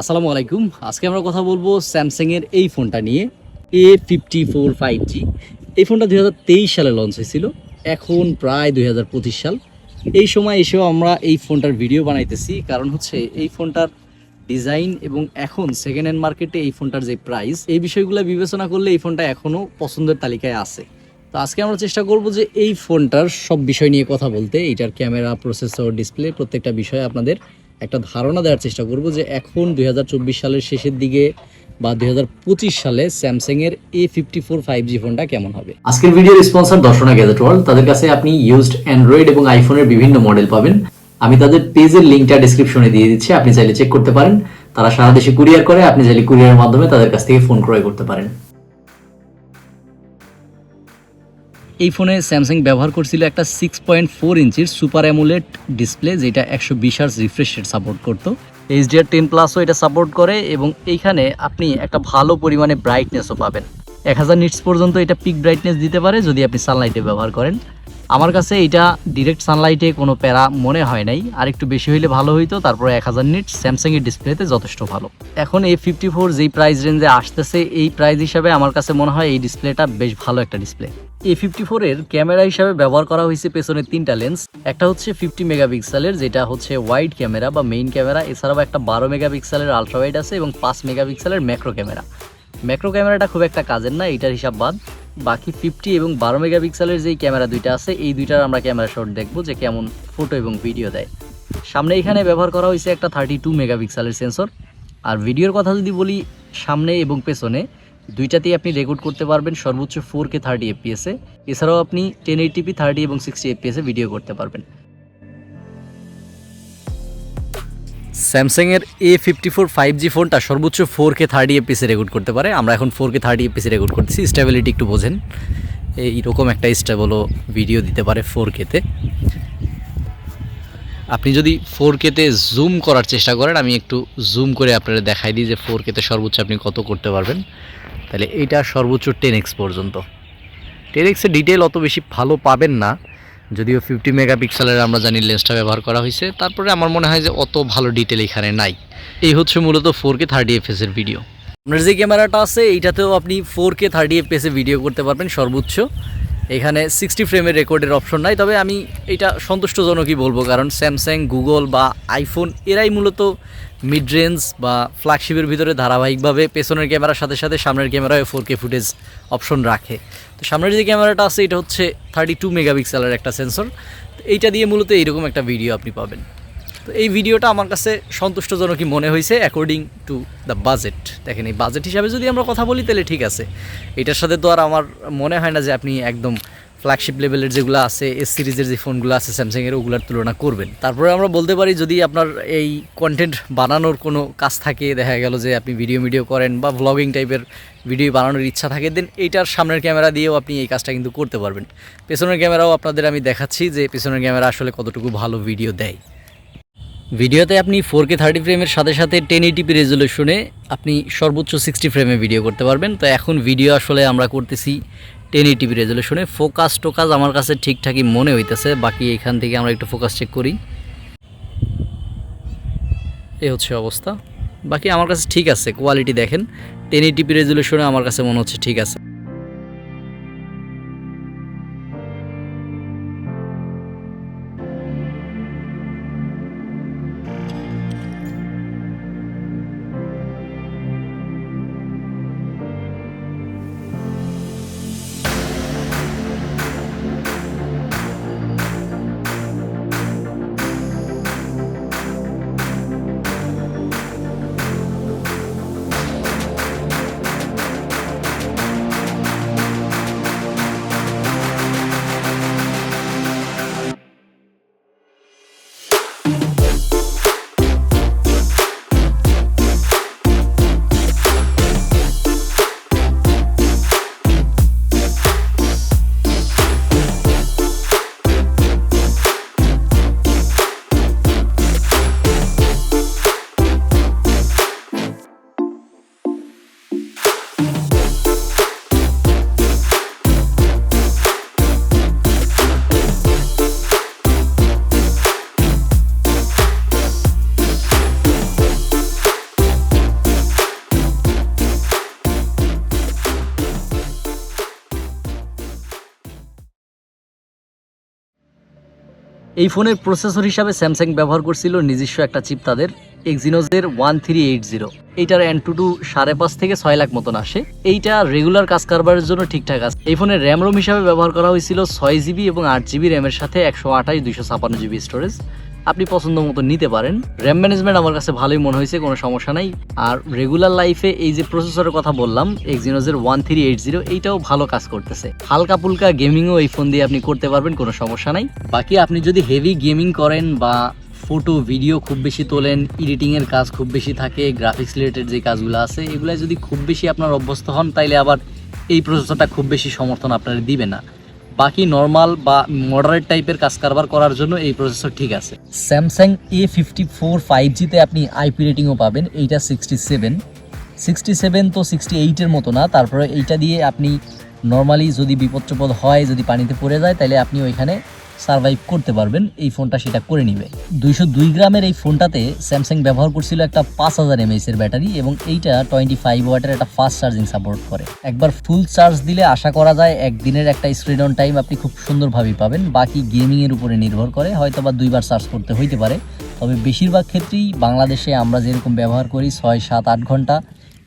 আসসালামু আলাইকুম। আজকে আমরা কথা বলব স্যামসাংয়ের এই ফোনটা নিয়ে A fifty four five G এই ফোনটা দু হাজার তেইশ সালে লঞ্চ হয়েছিল, এখন প্রায় দুই হাজার পঁচিশ সাল। এই সময় এসেও আমরা এই ফোনটার ভিডিও বানাইতেছি, কারণ হচ্ছে এই ফোনটার ডিজাইন এবং এখন সেকেন্ড হ্যান্ড মার্কেটে এই ফোনটার যে প্রাইস এই বিষয়গুলো বিবেচনা করলে এই ফোনটা এখনও পছন্দের তালিকায় আছে। তো আজকে আমরা চেষ্টা করব যে এই ফোনটার সব বিষয় নিয়ে কথা বলতে, এইটার ক্যামেরা প্রসেসর ডিসপ্লে প্রত্যেকটা বিষয় আপনাদের একটা ধারণা দেওয়ার চেষ্টা করব যে এখন দুই সালের শেষের দিকে বা দুই হাজার পঁচিশ সালে স্যামসাং এর A fifty four five G ফোনটা কেমন হবে? আজকের ভিডিওর স্পন্সর দর্শনা গ্যাজেট ওয়ার্ল্ড তাদের কাছে আপনি ইউজড অ্যান্ড্রয়েড এবং আইফোনের বিভিন্ন মডেল পাবেন। আমি তাদের পেজের লিঙ্কটা ডিসক্রিপশনে দিয়ে দিচ্ছি, আপনি চাইলে চেক করতে পারেন। তারা সারা দেশে কুরিয়ার করে, আপনি চাইলে কুরিয়ারের মাধ্যমে তাদের কাছ থেকে ফোন ক্রয় করতে পারেন। এই ফোনে স্যামসাং ব্যবহার করছিল একটা সিক্স পয়েন্ট ফোর ইঞ্চির সুপার অ্যামুলেট ডিসপ্লে যেটা একশো বিশ আর্স রিফ্রেশ রেট সাপোর্ট করতো। এইচডিআর টেন প্লাসও এটা সাপোর্ট করে এবং এইখানে আপনি একটা ভালো পরিমাণে ব্রাইটনেসও পাবেন। এক হাজার নিটস পর্যন্ত এটা পিক ব্রাইটনেস দিতে পারে যদি আপনি সানলাইটে ব্যবহার করেন। আমার কাছে এটা ডিরেক্ট সানলাইটে কোনো প্যারা মনে হয় নাই। আর একটু বেশি হইলে ভালো হইতো, তারপরে এক হাজার নিট স্যামসাংয়ের ডিসপ্লেতে যথেষ্ট ভালো। এখন এই ফিফটি ফোর যেই প্রাইস রেঞ্জে আসতেছে, এই প্রাইস হিসাবে আমার কাছে মনে হয় এই ডিসপ্লেটা বেশ ভালো একটা ডিসপ্লে এ ফিফটি ফোরের ক্যামেরা হিসাবে ব্যবহার করা হয়েছে পেছনে তিনটা লেন্স একটা হচ্ছে ফিফটি মেগাপিক্সেলের যেটা হচ্ছে ওয়াইড ক্যামেরা বা মেইন ক্যামেরা এছাড়াও একটা বারো মেগাপিক্সেলের আলট্রা ওয়াইড আছে এবং পাঁচ মেগাপিক্সেলের ম্যাক্রো ক্যামেরা ম্যাক্রো ক্যামেরাটা খুব একটা কাজের না, এটার হিসাব বাদ। বাকি ফিফটি এবং বারো মেগাপিক্সেলের যেই ক্যামেরা দুইটা আছে, এই দুইটার আমরা ক্যামেরা শট দেখব যে কেমন ফটো এবং ভিডিও দেয়। সামনে এখানে ব্যবহার করা হয়েছে একটা থার্টি টু মেগাপিক্সেলের সেন্সর আর ভিডিওর কথা যদি বলি, সামনে এবং পেছনে দুইটাতেই আপনি রেকর্ড করতে পারবেন সর্বোচ্চ ফোর কে থার্টি এফপিএসে এছাড়াও আপনি টেন এইটিপি থার্টি এবং সিক্সটি এফপিএসে ভিডিও করতে পারবেন। স্যামসাংয়ের A fifty four five G ফোনটা সর্বোচ্চ ফোর কে থার্টি এপিসে রেকর্ড করতে পারে। আমরা এখন ফোর কে থার্টি এপিসে রেকর্ড করতেছি। স্টেবিলিটি একটু বোঝেন। এইরকম একটা স্টেবলও ভিডিও দিতে পারে ফোর কেতে আপনি যদি ফোর কেতে জুম করার চেষ্টা করেন, আমি একটু জুম করে আপনারা দেখাই দিই যে ফোর কেতে সর্বোচ্চ আপনি কত করতে পারবেন। তাহলে এইটা সর্বোচ্চ টেন এক্স পর্যন্ত। টেন এক্সের ডিটেল অত বেশি ভালো পাবেন না। যদিও ফিফটি মেগাপিক্সেলের আমরা জানি লেন্সটা ব্যবহার করা হয়েছে, তারপরে আমার মনে হয় যে অত ভালো ডিটেল এখানে নাই। এই হচ্ছে মূলত ফোর কে থার্টি এফএসের ভিডিও আপনার যে ক্যামেরাটা আছে, এইটাতেও আপনি ফোর কে থার্টি এফএসে ভিডিও করতে পারবেন সর্বোচ্চ। এখানে সিক্সটি ফ্রেমের রেকর্ডের অপশন নাই, তবে আমি এটা সন্তুষ্টজনকই বলব, কারণ স্যামসাং গুগল বা আইফোন এরাই মূলত মিড রেঞ্জ বা ফ্ল্যাগশিপের ভিতরে ধারাবাহিকভাবে পেছনের ক্যামেরার সাথে সাথে সামনের ক্যামেরায় ফোর কে ফুটেজ অপশন রাখে। তো সামনের যে ক্যামেরাটা আছে, এটা হচ্ছে থার্টি টু মেগাপিক্সেলের একটা সেন্সর এইটা দিয়ে মূলত এইরকম একটা ভিডিও আপনি পাবেন। তো এই ভিডিওটা আমার কাছে সন্তুষ্টজনকই মনে হয়েছে অ্যাকর্ডিং টু দ্য বাজেট দেখেন, এই বাজেট হিসাবে যদি আমরা কথা বলি, তাহলে ঠিক আছে। এটার সাথে তো আর আমার মনে হয় না যে আপনি একদম ফ্ল্যাগশিপ লেভেলের যেগুলো আছে এস সিরিজের যে ফোনগুলো আছে স্যামসাংয়ের ওগুলোর তুলনা করবেন। তারপরে আমরা বলতে পারি, যদি আপনার এই কন্টেন্ট বানানোর কোনো কাজ থাকে, দেখা গেল যে আপনি ভিডিও ভিডিও করেন বা ভ্লগিং টাইপের ভিডিও বানানোর ইচ্ছা থাকে দেন এইটার সামনের ক্যামেরা দিয়েও আপনি এই কাজটা কিন্তু করতে পারবেন। পেছনের ক্যামেরাও আপনাদের আমি দেখাচ্ছি যে পেছনের ক্যামেরা আসলে কতটুকু ভালো ভিডিও দেয়। ভিডিওতে আপনি ফোর কে থার্টি ফ্রেমের সাথে সাথে টেন এইটিপি রেজলিউশনে আপনি সর্বোচ্চ সিক্সটি ফ্রেমে ভিডিও করতে পারবেন। তো এখন ভিডিও আসলে আমরা করতেছি টেন এইটিপি রেজলিউশনে ফোকাস টোকাস আমার কাছে ঠিকঠাকই মনে হইতেছে, বাকি এখান থেকে আমরা একটু ফোকাস চেক করি। এ হচ্ছে অবস্থা। বাকি আমার কাছে ঠিক আছে কোয়ালিটি দেখেন। টেন এইটিপি রেজলিউশনে আমার কাছে মনে হচ্ছে ঠিক আছে। এই ফোনের প্রসেসর হিসাবে স্যামসাং ব্যবহার করছিল নিজস্ব একটা চিপ তাদের এক্সিনোজের ওয়ান থ্রি এইট জিরো এইটার অ্যান্ড টু টু সাড়ে পাঁচ থেকে ছয় লাখ মতন আসে। এইটা রেগুলার কাজ কারবারের জন্য ঠিকঠাক আছে। এই ফোনের র্যাম রোম হিসাবে ব্যবহার করা হয়েছিল ছয় জিবি এবং আট জিবি র্যামের সাথে একশো আঠাশ, দুইশো ছাপান্ন জিবি স্টোরেজ আপনি পছন্দ মতো নিতে পারেন। র্যাম ম্যানেজমেন্ট আমার কাছে ভালোই মনে হয়েছে, কোনো সমস্যা নাই। আর রেগুলার লাইফে এই যে প্রসেসরের কথা বললাম এক্সিনোজের ওয়ান থ্রি এইট জিরো এইটাও ভালো কাজ করতেছে। হালকা পুলকা গেমিংও এই ফোন দিয়ে আপনি করতে পারবেন, কোনো সমস্যা নাই। বাকি আপনি যদি হেভি গেমিং করেন বা ফটো ভিডিও খুব বেশি তোলেন এডিটিংয়ের কাজ খুব বেশি থাকে গ্রাফিক্স রিলেটেড যে কাজগুলো আছে এগুলো যদি খুব বেশি আপনার অভ্যস্ত হন, তাইলে আবার এই প্রসেসরটা খুব বেশি সমর্থন আপনার দিবে না। বাকি নর্মাল বা মডারেট টাইপের কাজ কারবার করার জন্য এই প্রসেসর ঠিক আছে। Samsung A fifty four five জিতে আপনি আইপি রেটিংও পাবেন, এইটা সিক্সটি সেভেন সিক্সটি সেভেন তো সিক্সটি এইটের মতো না, তারপরে এইটা দিয়ে আপনি নর্মালি যদি বিপদ হয়, যদি পানিতে পড়ে যায়, তাহলে আপনি ওইখানে সার্ভাইভ করতে পারবেন, এই ফোনটা সেটা করে নিবে। দুইশো দুই গ্রামের এই ফোনটাতে স্যামসাং ব্যবহার করছিল একটা পাঁচ হাজার এমএইচ এর ব্যাটারি এবং এইটা টোয়েন্টি ফাইভ ওয়াটের একটা ফাস্ট চার্জিং সাপোর্ট করে। একবার ফুল চার্জ দিলে আশা করা যায় একদিনের একটা স্ক্রিন অন টাইম আপনি খুব সুন্দরভাবেই পাবেন, বাকি গেমিং এর উপরে নির্ভর করে হয়তো বা দুইবার চার্জ করতে হইতে পারে। তবে বেশিরভাগ ক্ষেত্রেই বাংলাদেশে আমরা যেরকম ব্যবহার করি ছয় সাত আট ঘণ্টা,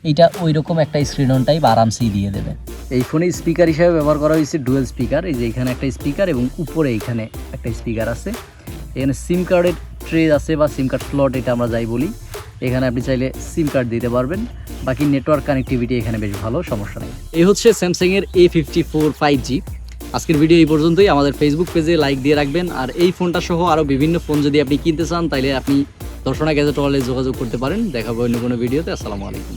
এইটা ওই রকম একটা স্ক্রিন অন টাইপ আরামসেই দিয়ে দেবে। এই ফোনে স্পিকার হিসাবে ব্যবহার করা হয়েছে ডুয়েল স্পিকার এই যে এখানে একটা স্পিকার এবং উপরে এখানে একটা স্পিকার আছে। এখানে সিম কার্ডের ট্রে আছে বা সিম কার্ড স্লট এটা আমরা যাই বলি। এখানে আপনি চাইলে সিম কার্ড দিতে পারবেন। বাকি নেটওয়ার্ক কানেক্টিভিটি এখানে বেশ ভালো, সমস্যা নেই। এই হচ্ছে স্যামসাংয়ের A fifty four five G আজকের ভিডিও এই পর্যন্তই। আমাদের ফেসবুক পেজে লাইক দিয়ে রাখবেন। আর এই ফোনটা সহ আরও বিভিন্ন ফোন যদি আপনি কিনতে চান তাহলে আপনি দর্শনা গ্যাজেট ওয়ালে যোগাযোগ করতে পারেন। দেখাবো অন্য কোনো ভিডিওতে আসসালামু আলাইকুম।